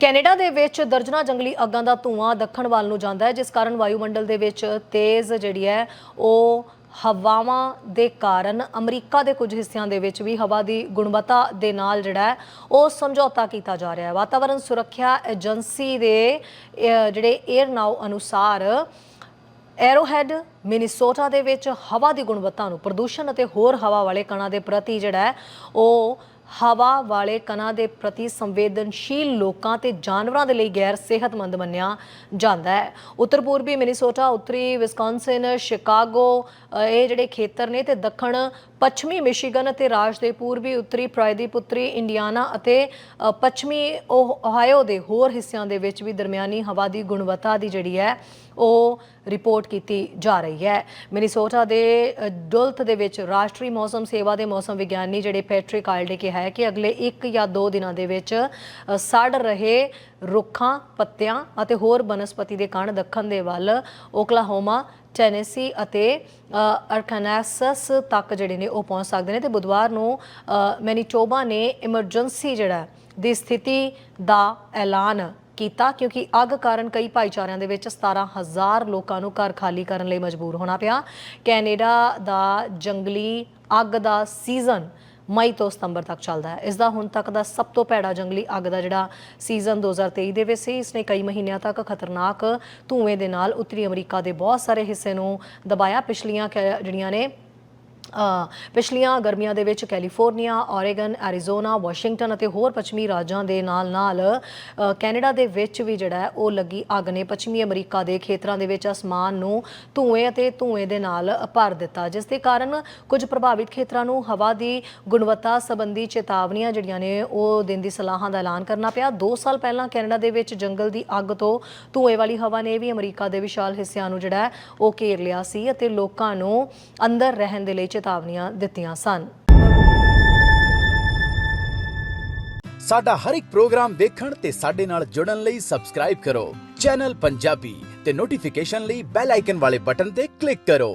Canada ਦੇ ਵਿੱਚ ਦਰਜਨਾ ਜੰਗਲੀ ਅੱਗਾਂ ਦਾ ਧੂਆਂ ਦੱਖਣ ਵੱਲ ਨੂੰ ਜਾਂਦਾ ਹੈ, ਜਿਸ ਕਾਰਨ ਵਾਯੂਮੰਡਲ ਦੇ ਵਿੱਚ ਤੇਜ਼ ਜਿਹੜੀ ਹੈ, ਉਹ ਹਵਾਵਾਂ ਦੇ ਕਾਰਨ ਅਮਰੀਕਾ ਦੇ ਕੁਝ ਹਿੱਸਿਆਂ ਦੇ ਵਿੱਚ ਵੀ ਹਵਾ ਦੀ ਗੁਣਵੱਤਾ ਦੇ ਨਾਲ ਜਿਹੜਾ ਉਹ ਸਮਝੌਤਾ ਕੀਤਾ ਜਾ ਰਿਹਾ ਹੈ। ਵਾਤਾਵਰਣ ਸੁਰੱਖਿਆ ਏਜੰਸੀ ਦੇ ਜਿਹੜੇ 에ਅਰ ਨਾਓ ਅਨੁਸਾਰ ਐਰੋਹੈਡ ਮਿਨੀਸੋਟਾ ਦੇ ਵਿੱਚ ਹਵਾ ਦੀ ਗੁਣਵੱਤਾ ਨੂੰ ਪ੍ਰਦੂਸ਼ਣ ਅਤੇ ਹੋਰ ਹਵਾ ਵਾਲੇ ਕਣਾਂ ਦੇ ਪ੍ਰਤੀ ਜਿਹੜਾ ਉਹ ਹਵਾ ਵਾਲੇ ਕਣਾਂ ਦੇ ਪ੍ਰਤੀ ਸੰਵੇਦਨਸ਼ੀਲ ਲੋਕਾਂ ਤੇ ਜਾਨਵਰਾਂ ਦੇ ਲਈ ਗੈਰ ਸਿਹਤਮੰਦ ਮੰਨਿਆ ਜਾਂਦਾ ਹੈ। ਉੱਤਰ ਪੂਰਬੀ ਮਿਨੀਸੋਟਾ, ਉੱਤਰੀ ਵਿਸਕੌਨਸਿਨ ਸ਼ਿਕਾਗੋ ਇਹ ਜਿਹੜੇ ਖੇਤਰ ਨੇ ਤੇ ਦੱਖਣ ਪੱਛਮੀ ਮਿਸ਼ੀਗਨ ਅਤੇ ਰਾਜ ਦੇ ਪੂਰਬੀ, ਉੱਤਰੀ ਪ੍ਰਾਇਦੀਪ ਉੱਤਰੀ ਇੰਡੀਆਨਾ ਅਤੇ ਪੱਛਮੀ ਓਹ- ਓਹਾਇਓ ਦੇ ਹੋਰ ਹਿੱਸਿਆਂ ਦੇ ਵਿੱਚ ਵੀ ਦਰਮਿਆਨੀ ਹਵਾ ਦੀ ਗੁਣਵੱਤਾ ਦੀ ਜਿਹੜੀ ਹੈ ਉਹ ਰਿਪੋਰਟ ਕੀਤੀ ਜਾ ਰਹੀ ਹੈ। ਮਿਨੀਸੋਟਾ ਦੇ ਡੁਲਥ ਦੇ ਵਿੱਚ ਰਾਸ਼ਟਰੀ ਮੌਸਮ ਸੇਵਾ ਦੇ ਮੌਸਮ ਵਿਗਿਆਨੀ ਜਿਹੜੇ ਪੈਟਰਿਕ ਆਇਲ ਕਿਹਾ ਹੈ ਕਿ ਅਗਲੇ 1 ਜਾਂ 2 ਦਿਨਾਂ ਦੇ ਵਿੱਚ ਸੜ ਰਹੇ ਰੁੱਖਾਂ, ਪੱਤਿਆਂ ਅਤੇ ਹੋਰ ਬਨਸਪਤੀ ਦੇ ਕਣ ਦੱਖਣ ਦੇ ਵੱਲ ਓਕਲਾਹੋਮਾ, ਟੈਨੇਸੀ ਅਤੇ ਅਰਕਾਨਸਾਸ ਤੱਕ ਜਿਹੜੇ ਨੇ ਉਹ ਪਹੁੰਚ ਸਕਦੇ ਨੇ ਤੇ ਬੁੱਧਵਾਰ ਨੂੰ ਮੈਨੀਟੋਬਾ ਨੇ ਇਮਰਜੈਂਸੀ ਜਿਹੜਾ ਦੀ ਸਥਿਤੀ ਦਾ ਐਲਾਨ ਕੀਤਾ ਕਿਉਂਕਿ ਅੱਗ ਕਾਰਨ ਕਈ ਭਾਈਚਾਰਿਆਂ ਦੇ ਵਿੱਚ 17000 ਲੋਕਾਂ ਨੂੰ ਘਰ ਖਾਲੀ ਕਰਨ ਲਈ ਮਜਬੂਰ ਹੋਣਾ ਪਿਆ। ਕੈਨੇਡਾ ਦਾ ਜੰਗਲੀ ਅੱਗ ਦਾ ਸੀਜ਼ਨ ਮਈ ਤੋਂ ਸਤੰਬਰ ਤੱਕ ਚੱਲਦਾ ਹੈ। ਇਸ ਦਾ ਹੁਣ ਤੱਕ ਦਾ ਸਭ ਤੋਂ ਭੈੜਾ ਜੰਗਲੀ ਅੱਗ ਦਾ ਜਿਹੜਾ ਸੀਜ਼ਨ 2023 ਦੇ ਵਿੱਚ ਸੀ ਇਸਨੇ ਕਈ ਮਹੀਨਿਆਂ ਤੱਕ ਖਤਰਨਾਕ ਧੂਏ ਦੇ ਨਾਲ ਉੱਤਰੀ ਅਮਰੀਕਾ ਦੇ ਬਹੁਤ ਸਾਰੇ ਹਿੱਸੇ ਨੂੰ ਦਬਾਇਆ। ਪਿਛਲੀਆਂ ਕੈ- ਜਿਹੜੀਆਂ ਨੇ ਪਿਛਲੀਆਂ ਗਰਮੀਆਂ ਦੇ ਵਿੱਚ ਕੈਲੀਫੋਰਨੀਆ ਔਰੇਗਨ ਐਰੀਜ਼ੋਨਾ, ਵਾਸ਼ਿੰਗਟਨ ਅਤੇ ਹੋਰ ਪੱਛਮੀ ਰਾਜਾਂ ਦੇ ਨਾਲ-ਨਾਲ ਕੈਨੇਡਾ ਦੇ ਵਿੱਚ ਵੀ ਜਿਹੜਾ ਉਹ ਲੱਗੀ ਅੱਗ ਨੇ ਪੱਛਮੀ ਅਮਰੀਕਾ ਦੇ ਖੇਤਰਾਂ ਦੇ ਵਿੱਚ ਅਸਮਾਨ ਨੂੰ ਧੂਏ ਅਤੇ ਧੂਏ ਦੇ ਨਾਲ ਭਰ ਦਿੱਤਾ, ਜਿਸ ਦੇ ਕਾਰਨ ਕੁਝ ਪ੍ਰਭਾਵਿਤ ਖੇਤਰਾਂ ਨੂੰ ਹਵਾ ਦੀ ਗੁਣਵੱਤਾ ਸੰਬੰਧੀ ਚੇਤਾਵਨੀਆਂ ਜਿਹੜੀਆਂ ਨੇ ਉਹ ਦਿਨ ਦੀ ਸਲਾਹਾਂ ਦਾ ਐਲਾਨ ਕਰਨਾ ਪਿਆ। 2 ਸਾਲ ਪਹਿਲਾਂ ਕੈਨੇਡਾ ਦੇ ਵਿੱਚ ਜੰਗਲ ਦੀ ਅੱਗ ਤੋਂ ਧੂਏ ਵਾਲੀ ਹਵਾ ਨੇ ਵੀ ਅਮਰੀਕਾ ਦੇ ਵਿਸ਼ਾਲ ਹਿੱਸਿਆਂ ਨੂੰ ਜਿਹੜਾ ਉਹ ਘੇਰ ਲਿਆ ਸੀ ਅਤੇ ਲੋਕਾਂ ਨੂੰ ਅੰਦਰ ਰਹਿਣ ਦੇ ਲਈ ਚੇਤਾਵਨੀਆਂ ਦਿੱਤੀਆਂ ਸਨ। ਸਾਡਾ ਹਰ ਇੱਕ ਪ੍ਰੋਗਰਾਮ ਦੇਖਣ ਤੇ ਸਾਡੇ ਨਾਲ ਜੁੜਨ ਲਈ ਸਬਸਕ੍ਰਾਈਬ ਕਰੋ। ਚੈਨਲ ਪੰਜਾਬੀ ਤੇ ਨੋਟੀਫਿਕੇਸ਼ਨ ਲਈ ਬੈਲ ਆਈਕਨ ਵਾਲੇ ਬਟਨ ਤੇ ਕਲਿੱਕ ਕਰੋ।